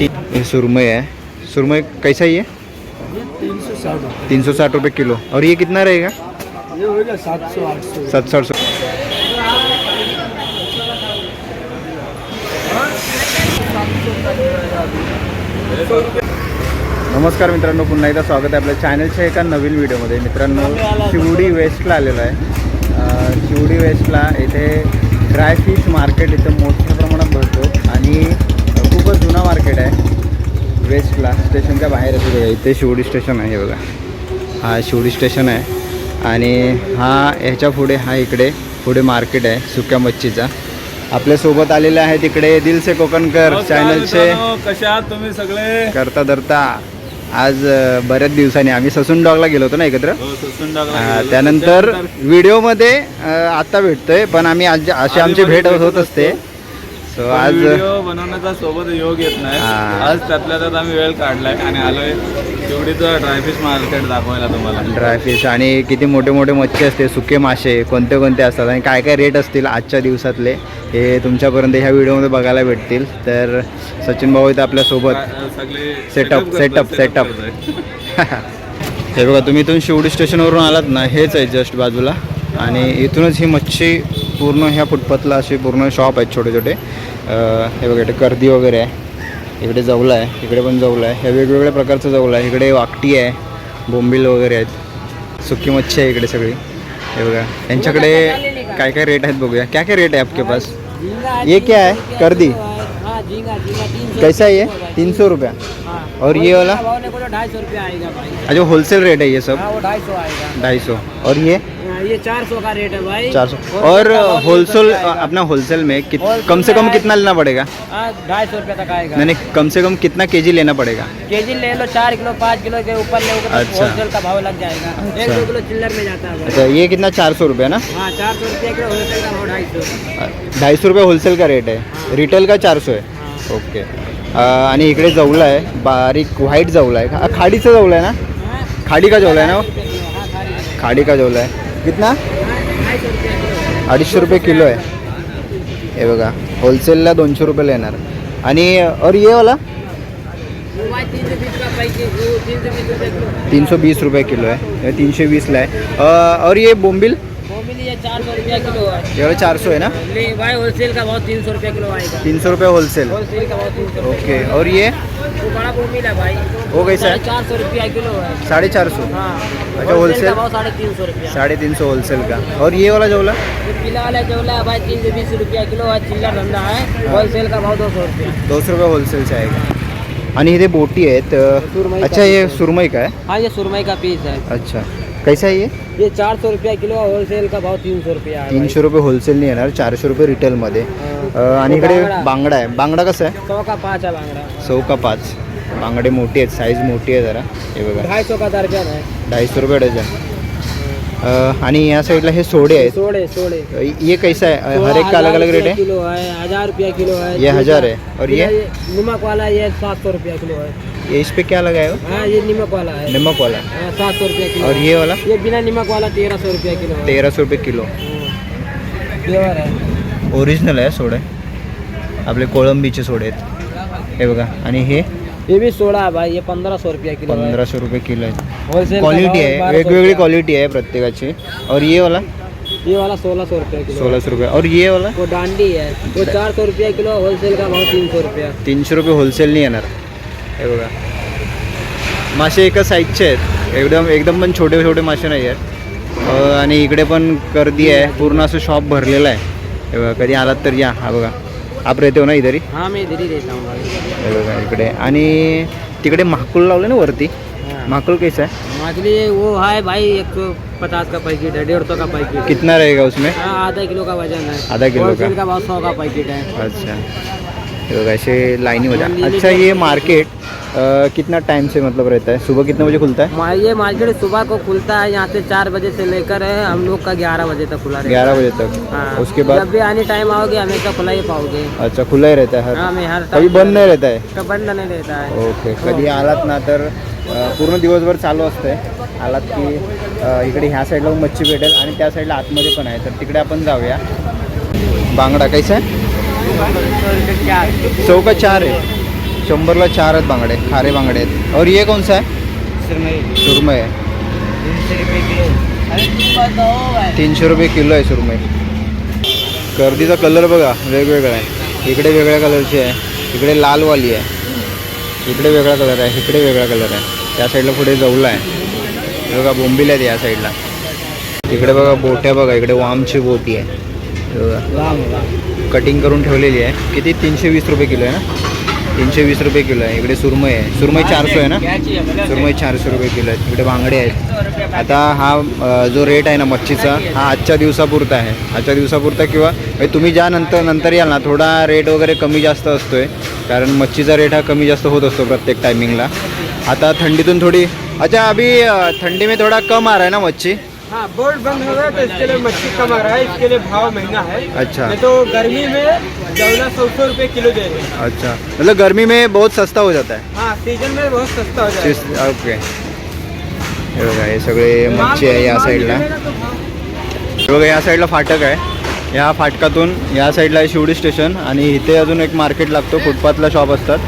ये सुरमई है सुरमई कैसा ही है तीन सौ साठ रुपये किलो. और ये कितना रहेगा? ये होगा सात सौ आठ सौ. सात साठ सौ नमस्कार मित्रांनो पुन्हा एकदा स्वागत आहे आपल्या चॅनलच्या एका नवीन व्हिडिओमध्ये मित्रांनो शिवडी वेस्टला आलेलो आहे. शिवडी वेस्टला इथे ड्राय फिश मार्केट इथं मोठ्या प्रमाणात भरतो. आणि जुना मार्केट आहे. वेस्टला स्टेशनच्या बाहेर असं बघा इथे शिवडी स्टेशन आहे बघा. हा शिवडी स्टेशन आहे. आणि हा ह्याच्या पुढे हा इकडे पुढे मार्केट आहे सुक्या मच्छीचा. आपल्यासोबत आलेले आहेत इकडे दिलसे कोकणकर चॅनलचे कशा तुम्ही सगळे? करता धरता. आज बऱ्याच दिवसांनी आम्ही ससून डॉगला गेलो होतो ना एकत्र? हो. त्यानंतर व्हिडिओमध्ये अ, आता भेटतोय पण आम्ही आज अशी आमची भेट होत. असते. सो आज व्हिडिओ बनवण्याचा सोबत योग येत नाही. आज त्यातल्या त्यात आम्ही वेळ काढलाय आणि आलोय शिवडीचं ड्रायफिश मार्केट दाखवायला तुम्हाला ड्राय फिश आणि किती मोठे मोठे मच्छी असते सुके मासे कोणते कोणते असतात आणि काय काय रेट असतील आजच्या दिवसातले हे तुमच्यापर्यंत ह्या व्हिडिओमध्ये बघायला भेटतील तर सचिन भाऊ इथं आपल्यासोबत सगळे setup, setup. करतोय. हे बघा तुम्ही इथून शिवडी स्टेशनवरून आलात ना हेच आहे जस्ट बाजूला आणि इथूनच ही मच्छी पूर्ण ह्या फुटपाथला असे पूर्ण शॉप आहेत छोटे छोटे हे बघा इकडे कर्दी वगैरे आहे. इकडे जवला आहे इकडे पण जवला आहे. हे वेगवेगळ्या प्रकारचं जवलं आहे. इकडे वाकटी आहे बोंबील वगैरे आहेत. सुकी मच्छी आहे इकडे सगळी. हे बघा यांच्याकडे काय काय रेट आहेत बघूया. क्या क्या रेट आहे आपके पास? ये क्या है? कर्दी हाँ तीन सौ कैसा है ये? तीन सौ रुपया. और ये वाला? ढाई सौ रुपया आएगा अच्छा होलसेल रेट है ये सब? हाँ ढाई सौ. और ये? ये चार सौ का रेट है भाई। चार सौ। और होलसेल 300 रुपया आएगा। अपना होलसेल में कित, कम से कम कितना लेना पड़ेगा? हाँ ढाई सौ रुपया तक आएगा। मैंने कम से कम कितना केजी लेना पड़ेगा? के जी ले लो चार किलो पाँच किलो के ऊपर लोगे तो अच्छा। होलसेल का भाव लग जाएगा। एक अच्छा। दो किलो चिल्लर में जाता है अच्छा ये कितना चार सौ रुपये ना? हाँ चार सौ रुपया किलो होलसेल का भाव ढाई सौ। ढाई सौ रुपये होलसेल का रेट है। रिटेल का चार सौ है? हाँ। ओके आणि इकडे जवला आहे बारीक व्हाईट जवला आहे. हा, खाडीचा जवला आहे ना? हाँ, खाडी का जवला आहे ना हाँ, सारी। खाडी का जवला आहे. कितना? अडीचशे रुपये किलो आहे. हे बघा होलसेलला दोनशे रुपये येणार आणि और ये वाला? वो भाई तीन सौ बीस का पैकेज वो तीन सौ बीस रुपये किलो आहे. तीनशे वीसला आहे. और ये बोंबिल? है चार सौ रुपया किलो है ये वाला चार सौ है ना होलसेल का? भाव तीन सौ रुपया किलो तीन सौ रुपये होलसेल ओके और ये? वो बड़ा बोमिल है भाई कैसा है? चार सौ रुपया किलो है साढ़े चार सौ हाँ. अच्छा, होलसेल साढ़े तीन सौ रुपया? साढ़े तीन सौ होलसेल का? और ये वाला जवला ये पीला वाला जो है भाई तीन सौ बीस रुपया किलो है चिल्लर धंधा है. होलसेल का भाव दो सौ रुपया। दो सौ रुपये होलसेलचा आहे का आणि इथे बोटी आहेत अच्छा है। सुरमई का है? हाँ ये सुरमई का पीस है. अच्छा. कैसा है ये? ये चार सौ रुपया किलो होलसेल का भाव तीन सौ रुपया है तीनशे रुपये होलसेलने येणार चारशे रुपये रिटेलमध्ये हाँ। अं, आणि इकडे बांगडा. आहे. बांगडा कसा आहे? सौ का पाँच है बांगड़ा. सौ का पाच. बांगडे मोठी आहेत साईज मोठी आहे जरा. हे बघा. ढाई सौ का दर्जन है ढाई सौ रुपये डझन. अं, आणि या साईडला हे सोडे आहेत. सोड़े सोड़े. ये कैसा है हर एक का अलग अलग रेट है किलो है हज़ार रुपया किलो है ये हज़ार है और ये? नमक वाला ये सात सौ रुपया किलो है ये इस पे क्या लगा है? हाँ ये नमक वाला है। नमक वाला। हाँ, सात सौ रुपया किलो। और ये वाला? ये बिना नमक वाला तेरह सौ रुपया किलो है। तेरह सौ रुपये किलो। हाँ। प्योर है। ओरिजिनल आहे सोडे। आपले कोळंबीचे सोडे आहेत। हे बघा आणि हे? ये भी सोडा है भाई ये पंद्रह सौ रुपया किलो है। पंधराशे रुपये किलो आहे होलसेल क्वालिटी आहे 1200 वेगवेगळी। क्वालिटी आहे प्रत्येकाची। और ये वाला? ये वाला सोलह सौ रुपया किलो सोळाशे रुपये। और ये वाला? वो डांडी है। वो चार सौ रुपया किलो होलसेल का भाव तीन सौ रुपया। तीनशे रुपये होलसेलनी येणार। हे बघा. मासे एका साईजचे आहेत. एकदम एकदम पण छोटे छोटे मासे नाही आहेत. आणि इकडे पण गर्दी आहे. पूर्ण असं शॉप भरलेलं आहे. हे बघा कधी आलात तर या. हा बघा. आप रहते हो ना इधर ही? मैं इधर ही रहता हूँ हे बघा इकडे. आणि तिकडे महाकुल लावलं ना वरती। महाकुल कैसा है? मछली वो है भाई एक सौ पचास का पैकेट है डेढ़ सौ का पैकेट कितना रहेगा उसमें? हाँ आधा किलो का वजन है। आधा किलो का। होलसेल का भाव सौ का पैकेट है। अच्छा। ये बघा ऐसे लाइनिंग अच्छा ये मार्केट अ, कितना टाइम से मतलब रहता है? सुबह कितने बजे खुलता है? ये मार्केट सुबह को खुलता है यहाँ से चार बजे से लेकर है हम लोग का ग्यारह बजे तक खुला है। ग्यारह बजे तक? हाँ। उसके जब बाद भी आने टाइम आओगे हमेशा खुला ही पाओगे। अच्छा खुला ही रहता है हाँ हर मैं हर कभी बंद नाही रहता है? बंद नहीं रहता है। ओके कधी आलात ना तर पूर्ण दिवसभर चालू असते. आलात की इकडे ह्या साईडला मच्छी भेटेल आणि त्या साईडला आतमध्ये पण आहे. तर तिकडे आपण जाऊया. बांगडा कैसा आहे सौ का चार है शंभरला चार आहेत बांगडे खारे बांगडे आहेत. और ये कौन सा है सुरमई. आहे. तीनशे रुपये किलो. आहे सुरमई. गर्दीचा कलर बघा वेगवेगळा आहे. इकडे वेगळ्या कलरची आहे. इकडे लालवाली आहे. इकडे वेगळा कलर आहे. इकडे वेगळा कलर आहे. त्या साईडला पुढे जवला आहे. बघा बोंबील आहेत या साईडला इकडे बघा बोट्या बघा. इकडे वामची बोटी आहे. कटिंग करून ठेवलेली आहे. किती? तीनशे वीस रुपये किलो आहे ना? तीनशे वीस रुपये किलो आहे. इकडे सुरमई आहे. सुरमई चारशे आहे ना? सुरमई चारशे रुपये किलो आहेत. इकडे बांगडे आहेत. आता हा जो रेट आहे ना मच्छीचा हा आजच्या दिवसापुरता आहे. आजच्या दिवसापुरता किंवा म्हणजे तुम्ही ज्या नंतर नंतर याल ना थोडा रेट वगैरे कमी जास्त असतोय. कारण मच्छीचा रेट हा कमी जास्त होत असतो प्रत्येक टायमिंगला आता थंडीतून थोडी अच्छा अभी ठंडी में थोड़ा कम आ रहा है ना मच्छी? हाँ बोर्ड बंद हो गया तो इसके लिए मच्छी कम आ रहा है इसके लिए भाव महंगा है। अच्छा। नहीं तो गर्मी में जवला सौ सौ रुपये किलो दे रहे हैं। अच्छा मतलब गर्मी में बहुत सस्ता हो जाता है? हाँ सीजन में बहुत सस्ता हो ओके। हे बघा हे सगळे मच्छी आहे या साईडला हे बघा या साईडला फाटक आहे. या फाटकातून या साईडला आहे शिवडी स्टेशन आणि इथे अजून एक मार्केट लागतो फुटपाथला शॉप असतात.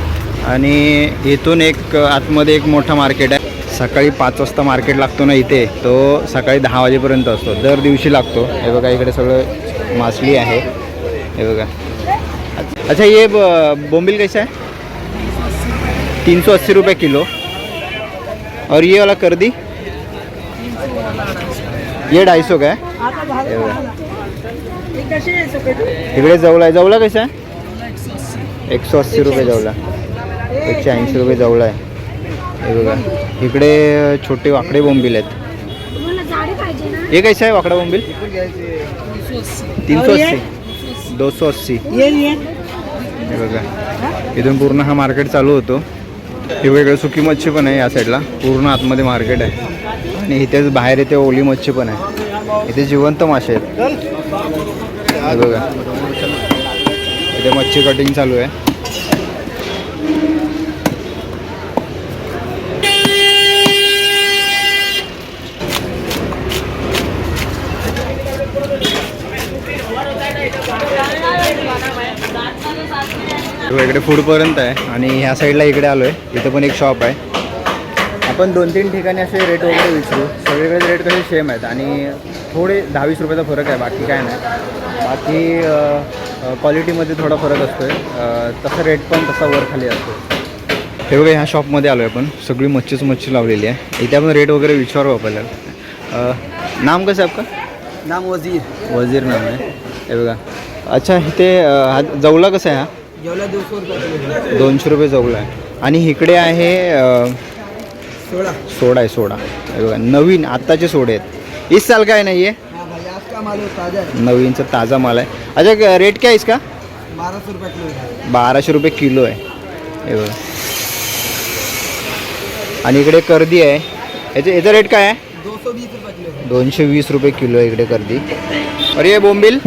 आणि इथून एक आतमध्ये एक मोठं मार्केट आहे. सकाळी पाच वाजता मार्केट लागतो ना इथे तो सकाळी दहा वाजेपर्यंत असतो. दर दिवशी लागतो. हे बघा इकडे सगळं मासली आहे. हे बघा. अच्छा ये ब- बोंबिल कैसा है तीन सौ अस्सी रुपये किलो. और ये वाला कर दी ये ढाई सौ का है इकडे जवला आहे. जवला कसा आहे? सौ अस्सी रुपये जवला एकशे ऐंशी रुपये जवला आहे. हे बघा. इकडे छोटे वाकडे बोंबील आहेत. हे कैसा आहे वाकडा बोंबील? तीन सौ अस्सी. दो सौ अस्सी हे बघा. इथून पूर्ण हा मार्केट चालू होतो. हे वेगळं सुकी मच्छी पण आहे या साईडला. पूर्ण आतमध्ये मार्केट आहे. आणि इथेच बाहेर इथे ओली मच्छी पण आहे. इथे जिवंत मासे आहेत. बघा. इथे मच्छी कटिंग चालू आहे. तो इकडे फूडपर्यंत आहे आणि ह्या साईडला इकडे आलो आहे इथं पण एक शॉप आहे. आपण दोन तीन ठिकाणी असे रेट वगैरे विचारू. सगळीकडे रेट कसे सेम आहेत आणि थोडे दहावीस रुपयाचा फरक आहे बाकी काय नाही. बाकी क्वालिटीमध्ये थोडा फरक असतो आहे तसा रेट पण तसा वर खाली असतो. हे बघा ह्या शॉपमध्ये आलो आहे आपण. सगळी मच्छीच मच्छी लावलेली आहे. इथे आपण रेट वगैरे विचारू आपल्याला. नाम कसं आहे आपका नाम वजीर. वजीर नाम आहे. हे बघा. अच्छा इथे हा जवला कसा आहे हा? दोनशे रुपये जवला आहे. आणि इकडे आहे सोलह सोडा. आहे सोडा. हे बघा नवीन आत्ताचे सोडे आहेत. इस साल का है ना ये हाँ भाई आज का माल ताज़ा है नवीनचा ताज़ा माल आहे. अच्छा रेट क्या इसका? बारह सौ रुपये किलो है बाराशे रुपये किलो आहे. हे बघा. आणि इकडे कर्दी आहे. याचं याचा रेट काय आहे? दोनशे वीस रुपये किलो आहे. इकडे कर्दी. अरे ये बोंबिल?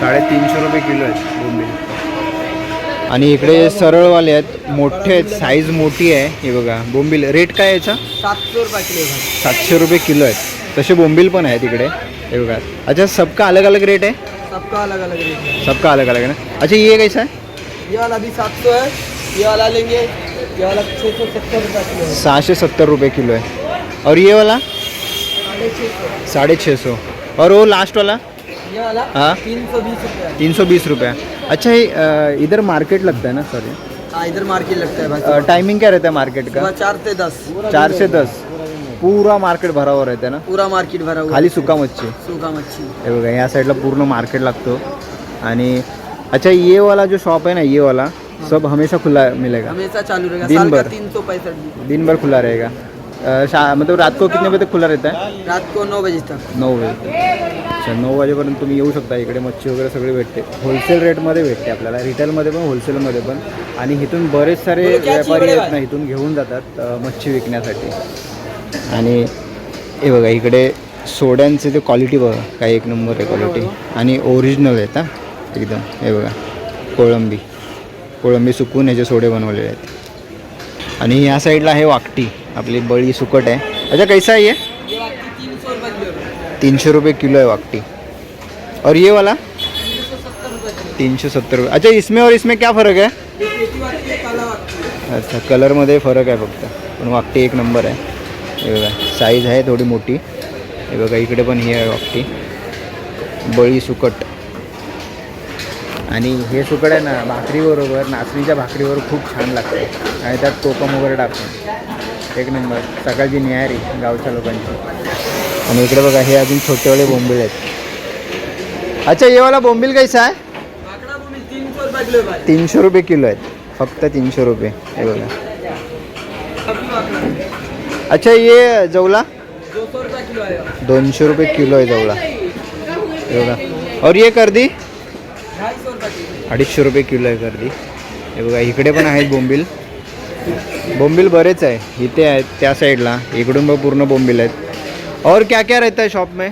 साडेतीनशे रुपये किलो आहेत बोंबील. आणि इकडे सरळवाले आहेत मोठे आहेत साईज मोठी आहे. हे बघा बोंबील रेट काय आहे याचा? सात सौ रुपये किलो है सातशे रुपये किलो आहेत. तसे बोंबील पण आहेत इकडे. हे बघा. अच्छा सबका अलग अलग रेट है सबका अलग अलग रेट है सबका अलग अलग है ना? अच्छा ये कैसा है? ये वाला भी सात सौ है. ये वाला लेंगे. ये वाला छः सौ सत्तर रुपये किलो है. सहाशे सत्तर रुपये किलो है और ये वाला? साढ़े छः सौ. और वो लास्ट वाला? हाँ। तीन सौ बीस रुपये. अच्छा ये इधर मार्केट लगता है ना सॉरी हाँ इधर मार्केट लगता है भाई. टाइमिंग क्या रहता है मार्केट का? चार से दस. चार से दस. पूरा मार्केट भरा हुआ रहता है ना? पूरा मार्केट भरा हुआ खाली सुका मच्छी. सूखा मच्छी. हे बघा या साईडला पूर्ण मार्केट लागतो. आणि अच्छा ये वाला जो शॉप है ना ये वाला सब हमेशा खुला मिलेगा. हमेशा चालू रहेगा. दिन भर। तीन सौ पैंसठ. दिन भर खुला रहेगा. शा मतलब रात को कितने बजे तक खुला रहता है? रात को नौ बजे तक। नऊ वाजे अच्छा नऊ वाजेपर्यंत तुम्ही येऊ शकता इकडे मच्छी वगैरे सगळे भेटते. होलसेल रेटमध्ये भेटते आपल्याला रिटेलमध्ये पण होलसेलमध्ये पण. आणि इथून बरेच सारे व्यापारी आहेत ना इथून घेऊन जातात अ, मच्छी विकण्यासाठी. आणि हे बघा इकडे सोड्यांचे ते क्वालिटी बघा काय एक नंबर आहे क्वालिटी आणि ओरिजिनल आहेत हा एकदम. हे बघा कोळंबी. कोळंबी सुकून याचे सोडे बनवलेले आहेत. आणि या साईडला आहे वाकटी. आपली बळी सुकट आहे. अच्छा कैसा आहे ये? रुपये किलो है तीनशे रुपये किलो आहे वाकटी. और ये वाला? तीन सौ सत्तर रुपये तीनशे सत्तर रुपये. अच्छा इसमें और इसमें क्या फरक है अच्छा कलरमध्ये फरक आहे फक्त. पण वाकटी एक नंबर आहे. हे बघा साईज आहे थोडी मोठी. हे बघा इकडे पण ही आहे वाकटी. बळी सुकट. आणि हे सुकट आहे ना भाकरीबरोबर नाचणीच्या भाकरीवर खूप छान लागते. आणि त्यात कोकम वगैरे टाकतो. एक नंबर. सकाळची न्याहारी गावच्या लोकांची. आणि इकडे बघा हे अजून छोटेवाले बोंबील आहेत. अच्छा ये वाला बोंबील कैसा आहे? तीनशे रुपये किलो आहेत. फक्त तीनशे रुपये. हे बघा. अच्छा ये जवला? दोनशे रुपये किलो आहे. हे बघा. और ये कर्दी अडीचशे रुपये किलो आहे. कर्दी हे बघा इकडे पण आहेत बोंबील. बोंबील बरेच आहे. इथे आहेत त्या साईडला. इकडून बघ पूर्ण बोंबील आहेत. और क्या क्या रहता है शॉप में?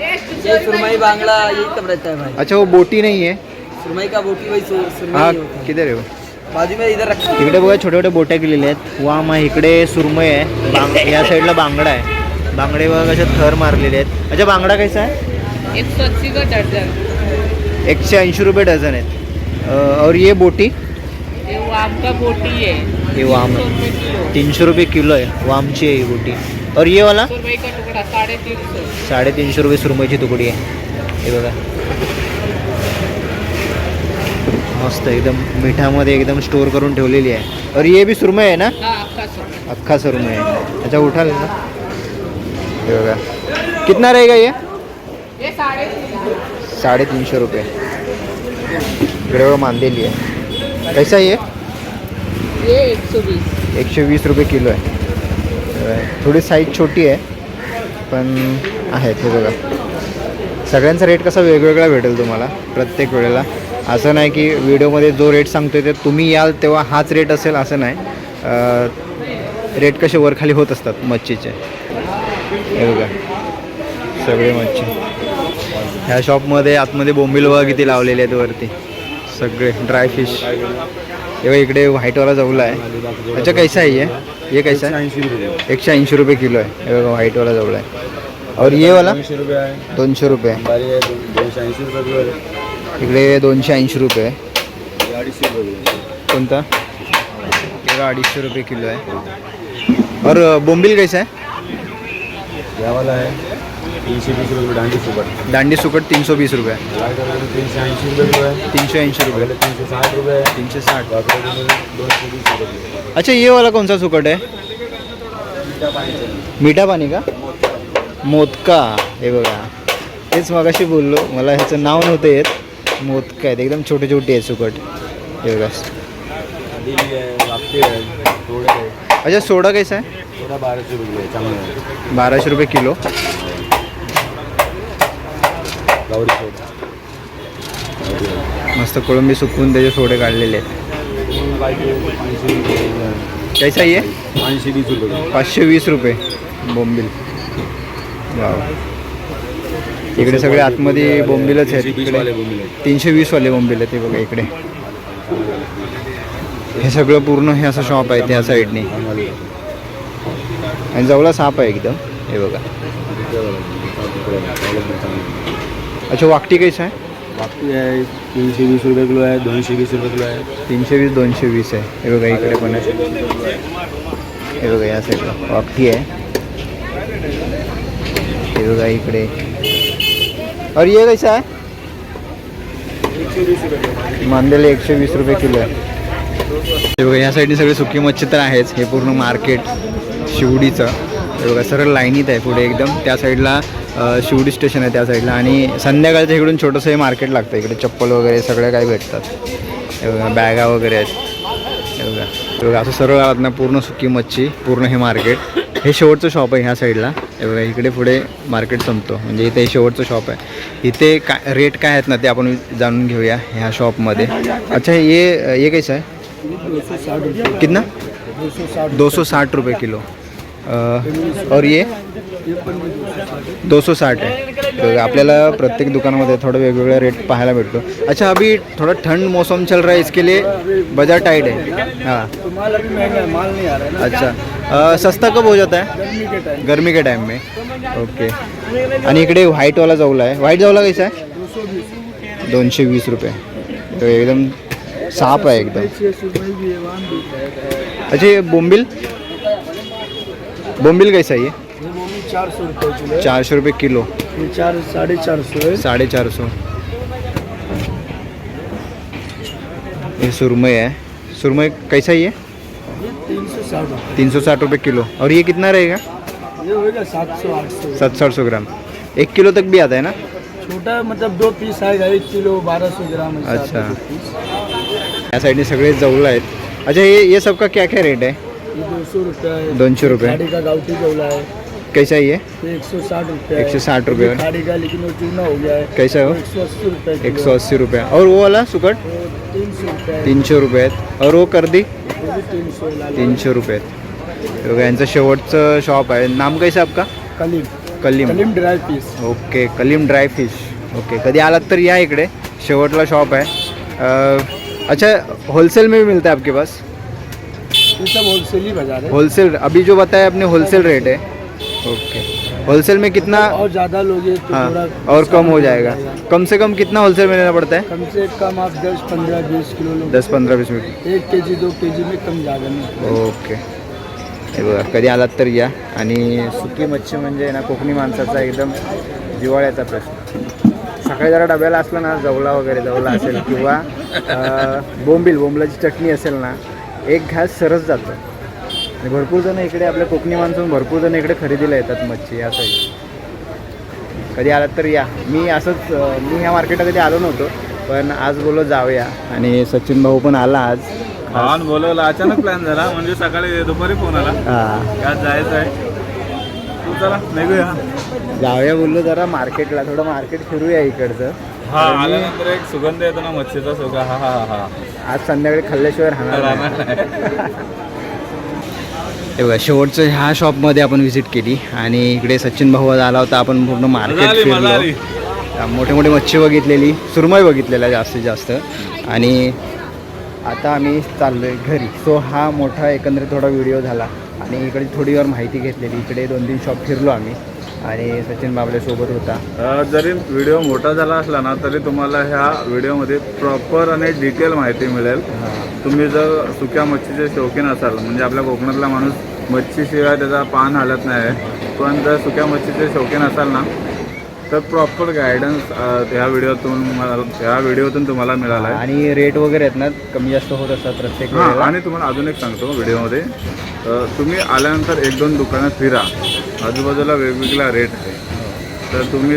ये सुरमई बांगड़ा यही सब रहता है भाई। अच्छा वो बोटी नहीं है? सुरमई का बोटी वही सुरमई हा ही होता है। किधर आहे वो? बाजू में इधर रखा इकडे बघा छोट्या छोट्या बोट्या केलेल्या आहेत. वाम आहे इकडे सुरमई आहे. बांग या साईडला बांगडा आहे. बांगडे बघा कशा थर मारलेले आहेत. अच्छा बांगडा कसा आहे? एक सौ अस्सी का दर्जन एकशे ऐंशी रुपये डझन आहेत. अ, और ये बोटी? ये वो आपका बोटी है। ये वाम आहे रुपये किलो तीनशे रुपये किलो आहे. वामची आहे ही बोटी और ये वाला? सौ रुपये का टुकड़ा साढ़े तीन सौ साडेतीनशे रुपये सुरमईची तुकडी आहे. हे बघा. मस्त एकदम मिठामध्ये एकदम स्टोर करून ठेवलेली आहे. और ये भी सुरमई आहे ना? हाँ आपका सौ अख्खा सुरमई आहे. अच्छा उठाल ना हे बघा. कितना रहेगा ये? ये साढ़े तीन सौ साडेतीनशे रुपये. इकडे बघा मांदेली आहे. कैसा आहे ये? ये एक एकशे वीस रुपये किलो आहे. थोडी साईज छोटी आहे पण आहेत हे बघा. सगळ्यांचा रेट कसा वेगवेगळा भेटेल तुम्हाला प्रत्येक वेळेला. असं नाही की व्हिडिओमध्ये जो रेट सांगतोय ते तुम्ही याल तेव्हा हाच रेट असेल असं नाही. रेट कसे वरखाली होत असतात मच्छीचे. हे बघा. सगळे मच्छी. ह्या शॉपमध्ये आतमध्ये बोंबील बघा किती लावलेले आहेत वरती. सगळे ड्राय फिश तेव्हा इकडे व्हाईटवाला जवला आहे. अच्छा कैसा आहे ये? ये कैसा आहे? एकशे ऐंशी रुपये किलो आहे. हे बघा व्हाईटवाला जवळ आहे. और ये वाला? रुपये आहे दोनशे रुपये दोनशे रुपये इकडे दोनशे ऐंशी रुपये अडीचशे रुपये कोणता? हे अडीचशे रुपये किलो आहे. और बोंबील कैसा आहे? यावाला आहे. तीनशे वीस रुपये दांडी सुकट तीनशे वीस रुपये. तीनशे ऐंशी रुपये. तीनशे ऐंशी रुपये. तीनशे साठ रुपये. तीनशे साठ. बाकी दोनशे वीस रुपये. अच्छा ये वाला कौन सा सुकट आहे? मीठा पाणी का? मोदका. हे बघा. तेच मगाशी बोललो. मला ह्याचं नाव नव्हतं येत. मोदका आहेत. एकदम छोटे छोटे आहेत सुकट हे बघा. अच्छा सोडा कैसा आहे थोडा बाराशे रुपये आहे चांगलं आहे. बाराशे रुपये किलो. गावडी सोडा. मस्त कोळंबी सुकवून त्याचे सोडे काढलेले आहेत. कैसा आहे पाचशे वीस रुपये पाचशे वीस रुपये बोंबील इकडे सगळे आतमध्ये बोंबीलच आहेत. तीनशे इकडे तीनशे वीसवाले बोंबील आहेत ते बघा इकडे. हे सगळं पूर्ण हे असं शॉप आहे त्या साईडने आणि जवळ साप आहे एकदम. हे बघा. अच्छा वाकटी कैसा आहे वापटी आहे तीनशे वीस रुपये किलो आहे दोनशे वीस रुपये किलो आहे तीनशे वीस दोनशे वीस आहे हे बघा इकडे पण आहे हे बघा या साईडला वाकटी आहे हे बघा इकडे और ये कैसा आहे मांदेले एकशे वीस रुपये किलो आहे हे बघा या साईडने सगळे सुकी मच्छी तर आहेच. हे पूर्ण मार्केट शिवडीचं. हे बघा सरळ लाईनीत आहे पुढे एकदम. त्या साईडला शिवडी स्टेशन आहे त्या साईडला आणि संध्याकाळच्या इकडून छोटंसं हे मार्केट लागतं. इकडे चप्पल वगैरे सगळं काही भेटतात. बघा बॅगा वगैरे आहेत. बघा. बघा असं सरळ आलात ना पूर्ण सुकी मच्छी पूर्ण हे मार्केट. हे शेवटचं शॉप आहे ह्या साईडला. हे बघा इकडे पुढे मार्केट संपतो. म्हणजे इथे हे शेवटचं शॉप आहे. इथे काय रेट काय आहेत ना ते आपण जाणून घेऊया ह्या शॉपमध्ये. अच्छा ये ये कैसा आहे? कितना? दो सौ साठ रुपये किलो. और ये दो सौ साठ आहे तो आपल्याला प्रत्येक दुकानामध्ये थोडं वेगवेगळा रेट पाहायला भेटतो. अच्छा अभी थोड़ा ठंड मौसम चल रहा है इसके लिए बाजार टाइट है। हाँ। आ अच्छा सस्ता कब हो जाता है? गर्मी के टाइम में। ओके आणि इकडे व्हाईटवाला जाऊला आहे व्हाईट जाऊला कैसा आहे दोनशे वीस रुपये। तो एकदम साफ आहे एकदम। अच्छा बोंबील? बोम्बिल कैसा है ये? चार सौ रुपये किलो चारशे रुपये किलो। ये चार साढ़े चार सौ है। साढ़े चार सौ। ये सुरमई है। सुरमई कैसा है ये? ये तीन सौ साठ रुपये। सौ किलो। और ये कितना रहेगा? ये होगा सात सौ आठ सौ। सात साठ सौ ग्राम। एक किलो तक भी आता है ना? छोटा मतलब दो पीस आएगा एक किलो बारह सौ ग्राम अच्छा. या साईडने सगळे जवळ आहेत। अच्छा ये ये सबका क्या क्या रेट है? दो रुपये है दोनशे रुपये? खाड़ी का है कैसा है? ये एक सौ साठ रुपये एक सौ साठ रुपये. ये खाड़ी का लेकिन वो चूना हो गया है कैसा है? वो एक सौ अस्सी रुपये एक किलो. सौ अस्सी रुपये. और वो वाला सुकट? वो तीन सौ रुपये है। तीनशे रुपये आहेत. और वो कर्दी? वो भी तीन सौ तीनशे रुपये आहेत. हे बघा, यांचं शेवटचं शॉप आहे. नाम कैसे आपका Kaleem. Kaleem. Kaleem dry piece okay Kaleem dry fish okay कधी आलात तर या इकडे. शेवटला शॉप आहे. अ, अच्छा होलसेल में भी मिलता है आपके पास? ये सब होलसेल ही बाजार है। होलसेल अभी जो बताया आपने होलसेल रेट है। ओके होलसेल में कितना और ज़्यादा लोगे तो हाँ थोड़ा और कम हो जाएगा। कम से कम कितना होलसेल में लेना पड़ता है? कम से कम आप दस पंद्रह बीस किलो लो। दस पंधरा वीस मिनिट एक के जी दो के जी में कम ज़्यादा नहीं ओके हे। बघा कधी आलात तर या. आणि सुकी मच्छी म्हणजे ना कोकणी माणसाचा एकदम जिवाळ्याचा प्रश्न. सकाळी जरा डब्याला असलं ना जवला वगैरे जवला असेल किंवा अं, बोंबील बोंबलाची चटणी असेल ना एक घास सरस जातं. आणि भरपूर जण इकडे आपल्या कोकणी माणसून भरपूर जण इकडे खरेदीला येतात मच्छी या साईड कधी आलात तर या. मी असंच मी ह्या मार्केटला कधी आलो नव्हतो पण आज बोलो जाऊया. आणि सचिन भाऊ पण आला आज. भावान बोलवलं. अचानक प्लॅन झाला. म्हणजे सकाळी दुपारी फोन आला. हां. आज जायचं आहे. तू चला निघूया. जाऊया बोललो जरा मार्केटला थोडं मार्केट फिरूया इकडचं. हा आल्यानंतर एक सुगंध येतो ना मच्छीचा सुगा हा हा हा आज संध्याकाळी खाल्ल्याशिवाय राहणार नाही. राहणार नाही. हे बघा शेवटचं ह्या शॉपमध्ये आपण व्हिजिट केली. आणि इकडे सचिन भाऊ आज आला होता आपण पूर्ण मजा मार्केट आली मजा आली. फिरलो मोठे मोठे मच्छी बघितलेली सुरमई बघितलेल्या जास्तीत जास्त. आणि आता आम्ही चाललो आहे घरी. सो हा मोठा एकंदरीत थोडा व्हिडिओ झाला. आणि इकडे थोडीवर माहिती घेतलेली. इकडे दोन तीन शॉप फिरलो आम्ही. आणि सचिन बाबले सोबत होता. अ, जरी व्हिडिओ मोठा झाला असला ना तरी तुम्हाला ह्या व्हिडिओमध्ये प्रॉपर आणि डिटेल माहिती मिळेल. तुम्ही जर सुक्या मच्छीचे शौकीन असाल म्हणजे आपल्या कोकणातला माणूस मच्छीशिवाय त्याचा पान हालत नाही पण जर सुक्या मच्छीचे शौकीन असाल ना तर प्रॉपर गायडन्स ह्या व्हिडिओतून ह्या व्हिडिओतून तुम्हाला मिळाला आहे आणि रेट वगैरे आहेत ना कमी जास्त होत असतात प्रत्येक हां. आणि तुम्हाला अजून एक सांगतो व्हिडिओमध्ये. तुम्ही आल्यानंतर एक दोन दुकानात फिरा. आजूबाजूला वेगवेगळा रेट आहे. तर तुम्ही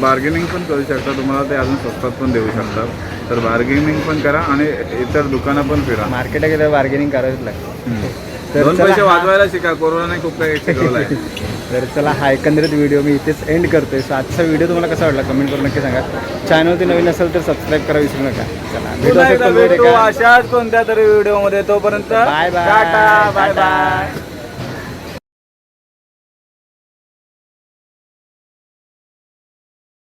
बार्गेनिंग पण करू शकता. तुम्हाला ते अजून स्वस्तात पण देऊ शकतात तर बार्गेनिंग पण करा आणि इतर दुकानं पण फिरा. मार्केटला गेल्यावर बार्गेनिंग करावंच लागतं. तर दोन चला पैसे हा- वाजवायला शिका कोरोनाने खूप काही तर चला हा एकंदरीत व्हिडिओ मी इथेच एंड करतोय. सो आजचा व्हिडिओ तुम्हाला कसा वाटला? कमेंट करून नक्की सांगा. चॅनलवरती नवीन असेल तर सबस्क्राईब करा विसरू नका. चला भेटू पुन्हा एकदा अशाच कोणत्या तरी व्हिडिओमध्ये तोपर्यंत bye bye tata bye bye